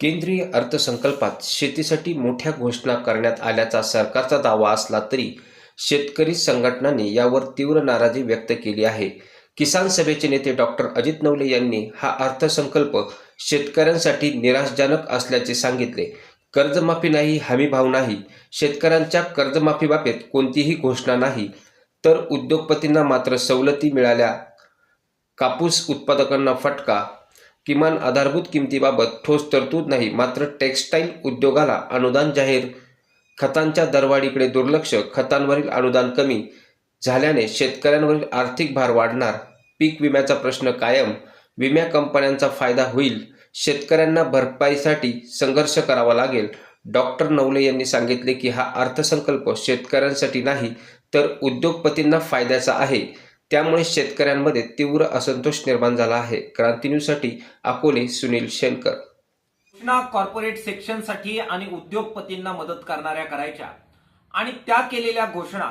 केंद्रीय अर्थसंकल्पात शेतीसाठी मोठ्या घोषणा करण्यात आल्याचा सरकारचा दावा असला तरी शेतकरी संघटनांनी यावर तीव्र नाराजी व्यक्त केली आहे. किसान सभेचे नेते डॉक्टर अजित नवले यांनी हा अर्थसंकल्प शेतकऱ्यांसाठी निराशजनक असल्याचे सांगितले. कर्जमाफी नाही हमीभाव नाही. शेतकऱ्यांच्या कर्जमाफीबाबत कोणतीही घोषणा नाही. तर उद्योगपतींना मात्र सवलती मिळाल्या. कापूस उत्पादकांना फटका किमान आधारभूत किमतीबाबत ठोस तरतूद नाही मात्र टेक्स्टाईल उद्योगाला अनुदान जाहीर. खतांच्या दरवाढीकडे दुर्लक्ष खतांवरील अनुदान कमी झाल्याने शेतकऱ्यांवरील आर्थिक भार वाढणार. पीक विम्याचा प्रश्न कायम विम्या कंपन्यांचा फायदा होईल शेतकऱ्यांना भरपाईसाठी संघर्ष करावा लागेल. डॉक्टर नवले यांनी सांगितले की हा अर्थसंकल्प शेतकऱ्यांसाठी नाही तर उद्योगपतींना फायद्याचा आहे. त्यामुळे शेतकऱ्यांमध्ये तीव्र असंतोष निर्माण झाला आहे. क्रांती न्यूजसाठी अकोले सुनील शेनकर सूचना कॉर्पोरेट सेक्शनसाठी आणि उद्योगपतींना मदत करणाऱ्या करायच्या आणि त्या केलेल्या घोषणा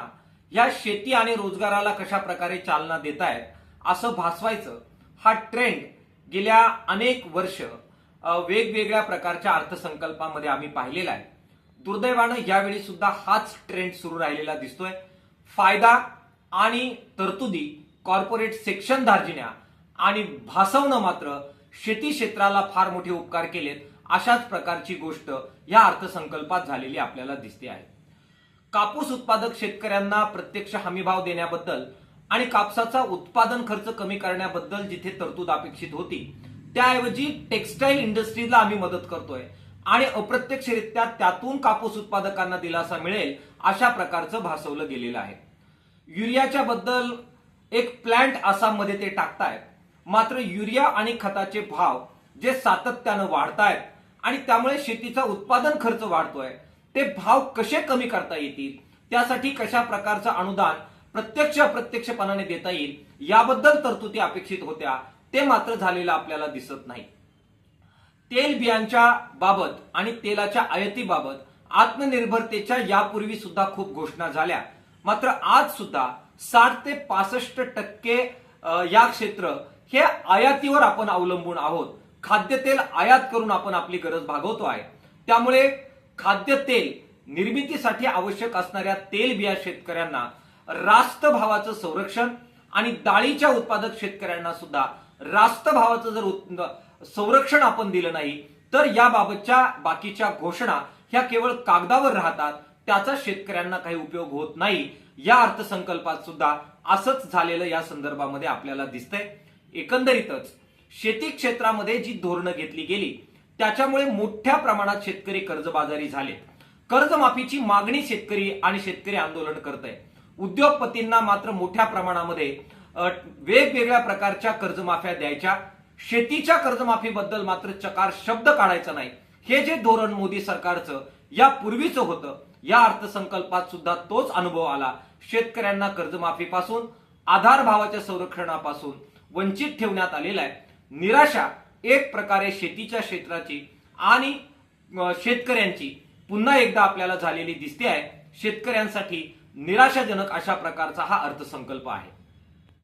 या शेती आणि रोजगाराला कशा प्रकारे चालना देत आहेत असं भासवायचं हा ट्रेंड गेल्या अनेक वर्ष वेगवेगळ्या प्रकारच्या अर्थसंकल्पामध्ये आम्ही पाहिलेला आहे. दुर्दैवानं यावेळी सुद्धा हाच ट्रेंड सुरू राहिलेला दिसतोय. फायदा आणि तरतुदी कॉर्पोरेट सेक्शन धार्जिण्या आणि भासवणं मात्र शेती क्षेत्राला फार मोठे उपकार केलेत अशाच प्रकारची गोष्ट या अर्थसंकल्पात झालेली आपल्याला दिसते आहे. कापूस उत्पादक शेतकऱ्यांना प्रत्यक्ष हमीभाव देण्याबद्दल आणि कापसाचा उत्पादन खर्च कमी करण्याबद्दल जिथे तरतूद अपेक्षित होती त्याऐवजी टेक्स्टाईल इंडस्ट्रीजला आम्ही मदत करतोय आणि अप्रत्यक्षरित्या त्यातून कापूस उत्पादकांना दिलासा मिळेल अशा प्रकारचं भासवलं गेलेलं आहे. युरियाच्या बद्दल एक प्लांट आसाममध्ये ते टाकतायत. मात्र युरिया आणि खताचे भाव जे सातत्यानं वाढतायत आणि त्यामुळे शेतीचा उत्पादन खर्च वाढतोय ते भाव कसे कमी करता येतील? त्यासाठी कशा प्रकारचं अनुदान प्रत्यक्ष अप्रत्यक्षपणाने देता येईल? याबद्दल तरतुदी अपेक्षित होत्या. ते मात्र झालेलं आपल्याला दिसत नाही. तेल बियांच्या बाबत आणि तेलाच्या आयातीबाबत आत्मनिर्भरतेच्या यापूर्वी सुद्धा खूप घोषणा झाल्या. मात्र आज सुद्धा साठ ते पासष्ट टक्के या क्षेत्र हे आयातीवर आपण अवलंबून आहोत. खाद्यतेल आयात करून आपण आपली गरज भागवतो आहे. त्यामुळे खाद्यतेल निर्मितीसाठी आवश्यक असणाऱ्या तेल बिया शेतकऱ्यांना रास्त भावाचं संरक्षण आणि डाळीच्या उत्पादक शेतकऱ्यांना सुद्धा रास्त भावाचं जर संरक्षण आपण दिलं नाही तर याबाबतच्या बाकीच्या घोषणा ह्या केवळ कागदावर राहतात त्याचा शेतकऱ्यांना काही उपयोग होत नाही. या अर्थसंकल्पात सुद्धा असंच झालेलं या संदर्भामध्ये आपल्याला दिसतंय. एकंदरीतच शेती क्षेत्रामध्ये जी धोरणं घेतली गेली त्याच्यामुळे मोठ्या प्रमाणात शेतकरी कर्जबाजारी झाले कर्जमाफीची मागणी शेतकरी आणि शेतकरी आंदोलन करत आहे उद्योगपतींना मात्र मोठ्या प्रमाणामध्ये वेगवेगळ्या प्रकारच्या कर्जमाफ्या द्यायच्या. शेतीच्या कर्जमाफीबद्दल मात्र चकार शब्द काढायचा नाही. हे जे धोरण मोदी सरकारचं या पूर्वीचं होतं. या अर्थसंकल्पात सुद्धा तोच अनुभव आला. शेतकऱ्यांना कर्जमाफीपासून आधार भावाच्या संरक्षणापासून वंचित ठेवण्यात आलेला आहे. निराशा एक प्रकारे शेतीच्या क्षेत्राची आणि शेतकऱ्यांची पुन्हा एकदा आपल्याला झालेली दिसते आहे. शेतकऱ्यांसाठी निराशाजनक अशा प्रकारचा हा अर्थसंकल्प आहे.